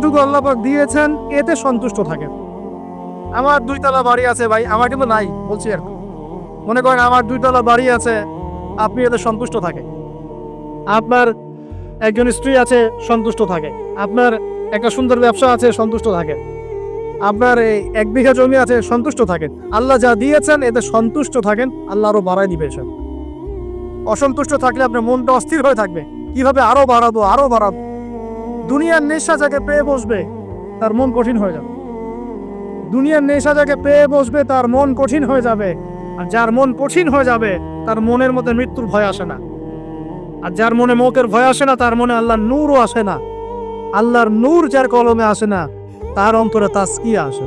যতটুকু আল্লাহ পাক দিয়েছেন, এতে সন্তুষ্ট থাকেন। আমার দুইতলা বাড়ি আছে ভাই, আমার কিন্তু নাই, বলছি আর মনে করেন আমার দুইতলা বাড়ি আছে, আপনি এতে সন্তুষ্ট থাকেন। আপনার একজন স্ত্রী আছে, সন্তুষ্ট থাকে। আপনার একটা সুন্দর ব্যবসা আছে, সন্তুষ্ট থাকে। আপনার এই এক বিঘা জমি আছে, সন্তুষ্ট থাকেন। আল্লাহ যা দিয়েছেন, এতে সন্তুষ্ট থাকেন, আল্লাহ আরও বাড়াই দিবে অসন্তুষ্ট থাকলে আপনার মনটা অস্থির হয়ে থাকবে। কীভাবে আরও বাড়াবো আরও বাড়াবো? দুনিয়ার নেশা যাকে পেয়ে বসবে, তার মন কঠিন হয়ে যাবে। দুনিয়ার নেশা যাকে পেয়ে বসবে, তার মন কঠিন হয়ে যাবে। আর যার মন কঠিন হয়ে যাবে, তার মনের মধ্যে মৃত্যুর ভয় আসে না। আর যার মনে মৌকের ভয় আসে না, তার মনে আল্লাহর নূরও আসে না। আল্লাহর নূর যার কলমে আসে না, তার অন্তরে তাস্কিয়া আসে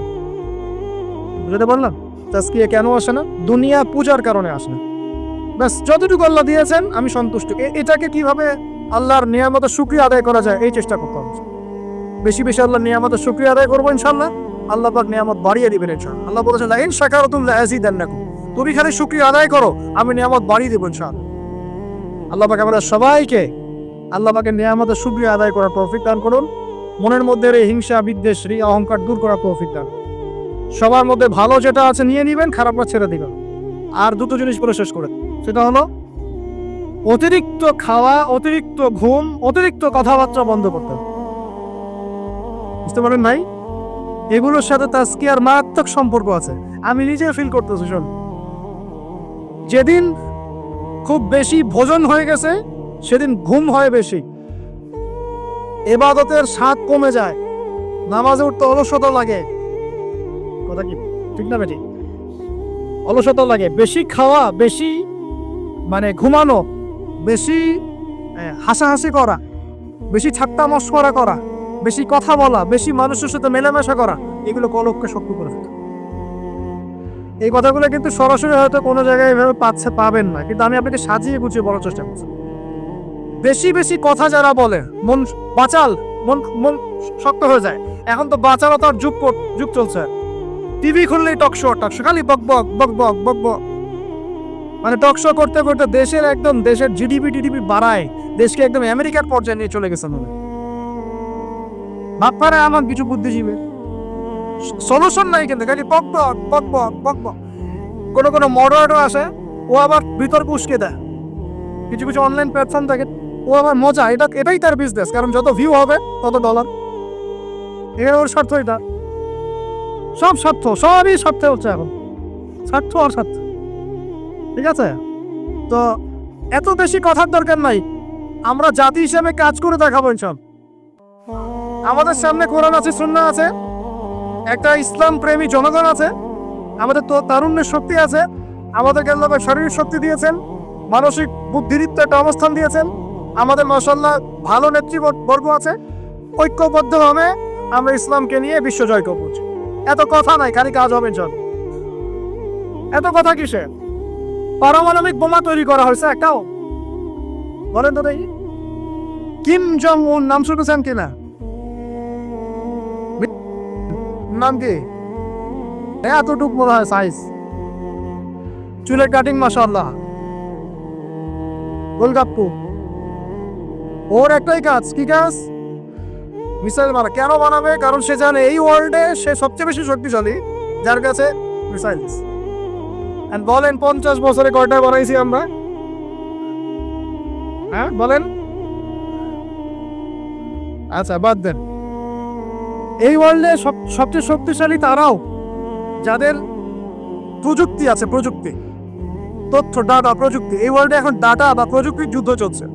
বুঝতে পারলাম? তাস্কিয়া কেন আসে না? দুনিয়া পূজার কারণে আসে না। ব্যাস, যতটুকু আল্লাহ দিয়েছেন, আমি সন্তুষ্ট। এটাকে কীভাবে আল্লাহর নিয়ামতের শুক্রিয়া আদায় করা যায়, এই চেষ্টা করতে হবে। বেশি বেশি আল্লাহর নিয়ামতের শুক্রিয়া আদায় করব ইনশাল্লাহ আল্লাহ পাক নিয়ামত বাড়িয়ে দিবেন ইনশাল্লাহ আল্লাহ বলেছেন, লাইন শাকারাতুল্লাহ আযীদান্নাকুম তুমি খালি শুক্রিয়া আদায় করো, আমি নিয়ামত বাড়িয়ে দেবো ইনশাআল্লাহ। আল্লাহ পাক আমাদের সবাইকে, আল্লাহ পাকের নিয়ামতের শুক্রিয়া আদায় করার তৌফিক দান করুন। মনের মধ্যে এই হিংসা, বিদ্বেষ ঋ অহংকার দূর করার তৌফিক দান। সবার মধ্যে ভালো যেটা আছে নিয়ে নিবেন, খারাপটা ছেড়ে দিবেন। আর দুটো জিনিস করে শেষ করে সেটা হলো অতিরিক্ত খাওয়া, অতিরিক্ত ঘুম, অতিরিক্ত কথাবার্তা বন্ধ করতে বুঝতে পারেন নাই? এগুলোর সাথে তাস্কিয়ার মারাত্মক সম্পর্ক আছে। আমি নিজে ফিল করতেছি, শোন। যেদিন খুব বেশি ভোজন হয়ে গেছে, সেদিন ঘুম হয় বেশি। এবাদতের স্বাদ কমে যায়। নামাজে উঠতে অলসতা লাগে। কথা কি? ঠিক না, বেটি? অলসতা লাগে। বেশি খাওয়া, বেশি মানে ঘুমানো বেশি হাসাহাসি করা, বেশি ঠাট্টা মস্করা করা, বেশি কথা বলা, বেশি মানুষের সাথে মেলামেশা করা, এগুলো কলককে শক্ত করে ফেলে এই কথাগুলো কিন্তু সরাসরি হয়তো কোনো জায়গায় এভাবে পাচ্ছে, পাবেন না, কিন্তু আমি আপনাকে সাজিয়ে গুছিয়ে বলার চেষ্টা করছি। বেশি বেশি কথা যারা বলে, মন বাঁচাল, মন মন শক্ত হয়ে যায়। এখন তো বাঁচালো তার যুগ যুগ চলছে। টিভি খুললেই টক শো টক শো, খালি বক বক বক বক বক বক। মানে টক শো করতে করতে দেশের একদম দেশের জিডিপি টিডিপি বাড়ায়, দেশকে একদম আমেরিকার পর্যায়ে নিয়ে চলে গেছে মনে ভাবপারে আমার কিছু বুদ্ধিজীবী। সলিউশন নাই কিন্তু, খালি বক বক বক বক বক বক। কোনো কোনো মডারেটর আসে, ও আবার বিতর্ক উস্কে দেয়। কিছু কিছু অনলাইন প্ল্যাটফর্ম থাকে, ও আবার মজা, এটা, এটাই তার বিজনেস কারণ যত ভিউ হবে, তত ডলার এটা ওর স্বার্থ এটা। সব স্বার্থ, সবই স্বার্থে হচ্ছে এখন। স্বার্থ আর স্বার্থ ঠিক আছে? তো এত বেশি কথার দরকার নাই। আমরা জাতি হিসেবে কাজ করে দেখাবো সব আমাদের সামনে কোরআন আছে সুন্না আছে, একটা ইসলাম প্রেমী জনগণ আছে, আমাদের তো তারুণ্যের শক্তি আছে, আমাদেরকে আল্লাহ শারীরিক শক্তি দিয়েছেন, মানসিক বুদ্ধিদীপ্ত একটা অবস্থান দিয়েছেন, আমাদের মাসাল্লাহ ভালো নেতৃবর্গ আছে, ঐক্যবদ্ধভাবে আমরা ইসলামকে নিয়ে বিশ্ব জয় করব। এত কথা নাই, খালি কাজ হবে চল এত কথা কিসে পারমাণবিক বোমা তৈরি করা হয়েছে, একটাও। বলেন তো কিম জং উন নাম শুনেছেন কিনা নাম কি? এতটুক মনে হয় সাইজ চুলের কাটিং মাসাল্লাহ গোলগাপ্পু। ওর একটাই কাজ, কি কাজ? মিসাইল মারা। কেন বানাবে? কারণ সে জানে এই ওয়ার্ল্ডে সে সবচেয়ে বেশি শক্তিশালী, যার কাছে মিসাইলস বলেন, পঞ্চাশ বছরে কয়টা বানাইছি আমরা? হ্যাঁ বলেন। আচ্ছা বাদ দেন। এই ওয়ার্ল্ডে সব, সবচেয়ে শক্তিশালী তারাও যাদের প্রযুক্তি আছে, প্রযুক্তি, তথ্য ডাটা প্রযুক্তি। এই ওয়ার্ল্ডে এখন ডাটা বা প্রযুক্তির যুদ্ধ চলছে।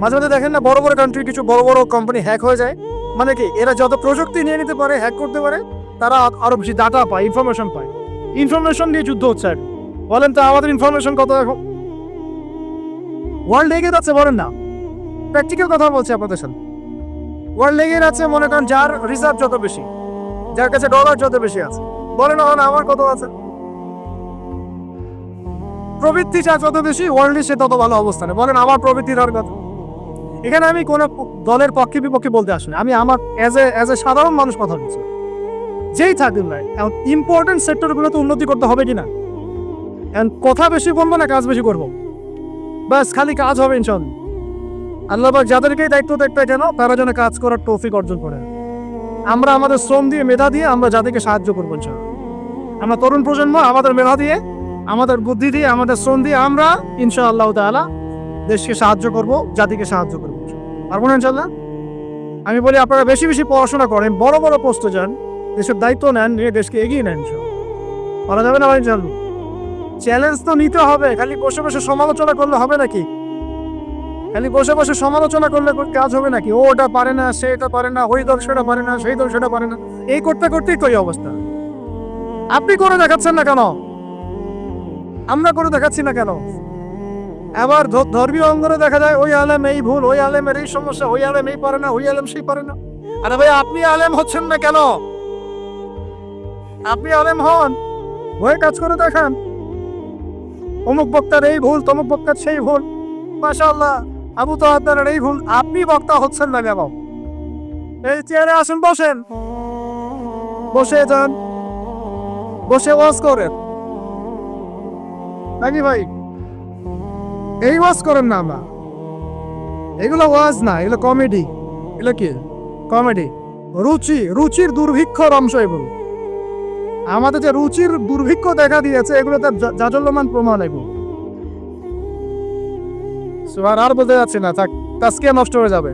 মাঝে মাঝে দেখেন না, বড় বড় কান্ট্রি কিছু বড় বড় কোম্পানি হ্যাক হয়ে যায়। মানে কি, এরা যত প্রযুক্তি নিয়ে নিতে পারে হ্যাক করতে পারে, তারা আ- আরও বেশি ডাটা পায় ইনফরমেশন পায়। ইনফরমেশন নিয়ে যুদ্ধ হচ্ছে বলেন তো, আমাদের ইনফরমেশন কত এখন? ওয়ার্ল্ড এগিয়ে যাচ্ছে বলেন না। প্র্যাকটিক্যাল কথা বলছি আপনাদের সাথে। ওয়ার্ল্ড এগিয়ে যাচ্ছে মনে করেন, যার রিজার্ভ যত বেশি, যার কাছে ডলার যত বেশি আছে। বলেন না আমার কত আছে? প্রবৃত্তি যা যত বেশি ওয়ার্ল্ডে সে তত ভালো অবস্থানে। বলেন, আমার প্রবৃত্তি হওয়ার কথা এখানে আমি কোনো দলের পক্ষে বিপক্ষে বলতে আসিনি। আমি আমার অ্যাজ এ অ্যাজ এ সাধারণ মানুষ কথা বলছি। যেই থাকুন না এখন ইম্পর্টেন্ট সেক্টরগুলোতে উন্নতি করতে হবে কিনা? এখন কথা বেশি বলব না, কাজ বেশি করব। ব্যাস, খালি কাজ হবে ইনশাল্লাহ। আল্লাহ পাক যাদেরকেই দায়িত্ব দেখতে যেন তারা যেন কাজ করার তৌফিক অর্জন করে। আমরা আমাদের শ্রম দিয়ে মেধা দিয়ে আমরা জাতিকে সাহায্য করব ইনশাআল্লাহ। আমরা তরুণ প্রজন্ম, আমাদের মেধা দিয়ে, আমাদের বুদ্ধি দিয়ে, আমাদের শ্রম দিয়ে আমরা ইনশাআল্লাহ তাআলা দেশকে সাহায্য করব, জাতিকে সাহায্য করব পারব না ইনশাআল্লাহ? আমি বলি আপনারা বেশি বেশি পড়াশোনা করেন, বড় বড় পোস্টে যান। দেশের দায়িত্ব নেন, নিয়ে দেশকে এগিয়ে নেন করা যাবে না ভাই চ্যালেঞ্জ তো নিতে হবে, খালি বসে বসে সমালোচনা করলে হবে নাকি? খালি বসে বসে সমালোচনা করলে কাজ হবে নাকি? ও ওটা পারে না, সে এটা পারে না ওই দল সেটা পারে না, সেই দল সেটা পারে না। এই করতে করতেই কই অবস্থা। আপনি করে দেখাচ্ছেন না কেন? আমরা করে দেখাচ্ছি না কেন? আবার ধর্মীয় অঙ্গনে দেখা যায়, ওই আলেম এই ভুল, ওই আলেমের এই সমস্যা, ওই আলেম এই পারে না, ওই আলেম সেই পারে না। আরে ভাই, আপনি আলেম হচ্ছেন না কেন? আপনি আলেম হন। হয়ে কাজ করে দেখান। অমুক বক্তার এই ভুল, তমুক বক্তার সেই ভুল। মাশাআল্লাহ, আবু তাহার এই ভুল আপনি বক্তা হচ্ছেন না কেন? এই চেয়ারে আসুন, বসেন। বসে যান। বসে ওয়াজ করেন। নাকি ভাই? এই ওয়াজ করেন না আমরা। এগুলো ওয়াজ না, এগুলো কমেডি। এগুলো কি? কমেডি। রুচি, রুচির দুর্ভিক্ষর অংশ এগুলো। আমাদের যে রুচির দুর্ভিক্ষ দেখা দিয়েছে, এগুলো তার জাজল্যমান প্রমাণ এগুলো সুবার আর বলতে যাচ্ছি না, থাক তাস্কে নষ্ট হয়ে যাবে।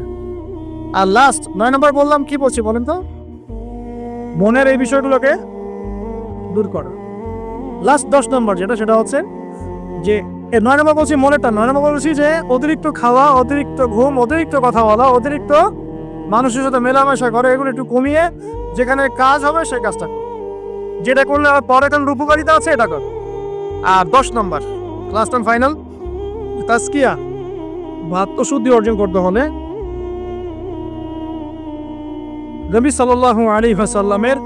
আর লাস্ট নয় নম্বর বললাম, কি বলছি বলেন তো? মনের এই বিষয়গুলোকে দূর করা। লাস্ট দশ নম্বর যেটা, সেটা হচ্ছে যে নয় নম্বর বলছি মনেরটা, নয় নম্বর বলছি যে, অতিরিক্ত খাওয়া, অতিরিক্ত ঘুম, অতিরিক্ত কথা বলা, অতিরিক্ত মানুষের সাথে মেলামেশা করে, এগুলো একটু কমিয়ে যেখানে কাজ হবে, সেই কাজটা। যেটা করলে আর পরে কারণ উপকারিতা আছে এটা কর। আর দশ নম্বর লাস্ট অ্যান্ড ফাইনাল তাস্কিয়া আত্মশুদ্ধি অর্জন করতে হলে নবী সাল্লাল্লাহু আলী সাল্লামের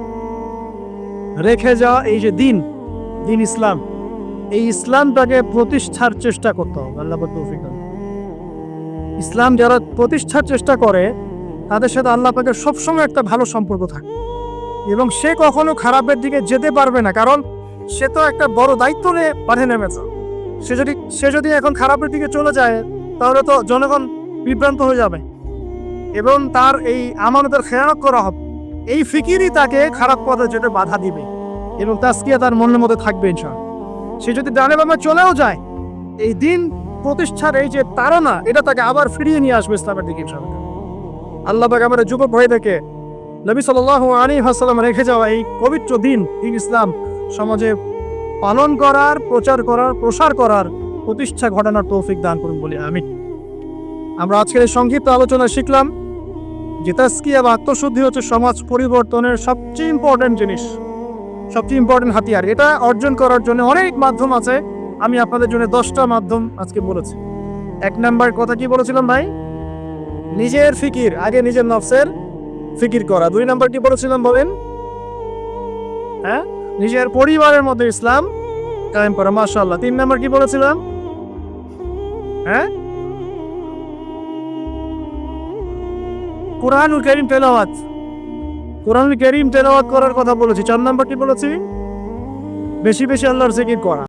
রেখে যাওয়া এই যে দিন দিন ইসলাম, এই ইসলামটাকে প্রতিষ্ঠার চেষ্টা করতে হবে, আল্লাহ ইসলাম যারা প্রতিষ্ঠার চেষ্টা করে, তাদের সাথে আল্লাহ পাকের সবসময় একটা ভালো সম্পর্ক থাকে এবং সে কখনো খারাপের দিকে যেতে পারবে না, কারণ সে তো একটা বড় দায়িত্ব নিয়ে পাঠে নেমেছে। সে যদি সে যদি এখন খারাপের দিকে চলে যায়, তাহলে তো জনগণ বিভ্রান্ত হয়ে যাবে। এবং তার এই আমানতের খেয়ানত করা হবে। এই ফিকিরই তাকে খারাপ পথে যেতে বাধা দিবে এবং তাস্কিয়া তার মনের মধ্যে থাকবে ইনশাআল্লাহ। সে যদি ডানে বামে চলেও যায়, এই দিন প্রতিষ্ঠার এই যে তারা না এটা তাকে আবার ফিরিয়ে নিয়ে আসবে ইসলামের দিকে ইনশাআল্লাহ। আল্লাহ পাক আমাদের যুবক ভাই দেখে নবী সাল্লাল্লাহু আলাইহি ওয়াসাল্লাম রেখে যাওয়া এই পবিত্র দিন দিন ইসলাম সমাজে পালন করার, প্রচার করার, প্রসার করার প্রতিষ্ঠা ঘটানোর তৌফিক দান করুন বলি আমি আমরা আজকের এই সংক্ষিপ্ত আলোচনা শিখলাম যে তাস্কিয়া বা আত্মশুদ্ধি হচ্ছে সমাজ পরিবর্তনের সবচেয়ে ইম্পর্টেন্ট জিনিস, সবচেয়ে ইম্পর্টেন্ট হাতিয়ার। এটা অর্জন করার জন্য অনেক মাধ্যম আছে। আমি আপনাদের জন্য দশটা মাধ্যম আজকে বলেছি। এক নাম্বার কথা কি বলেছিলাম ভাই? নিজের ফিকির, আগে নিজের নফসের ফিকির করা। দুই নাম্বার কি বলেছিলাম বলেন। হ্যাঁ? নিজের পরিবারের মধ্যে ইসলাম কায়েম করা, মাশাআল্লাহ। তিন নাম্বার কি বলেছিলাম? হ্যাঁ? কোরআনুল করিম তেলাওয়াত। কোরআনুল করিম তেলাওয়াত করার কথা বলেছি। চার নাম্বার কি বলেছি, বেশি বেশি আল্লাহর জিকির করা।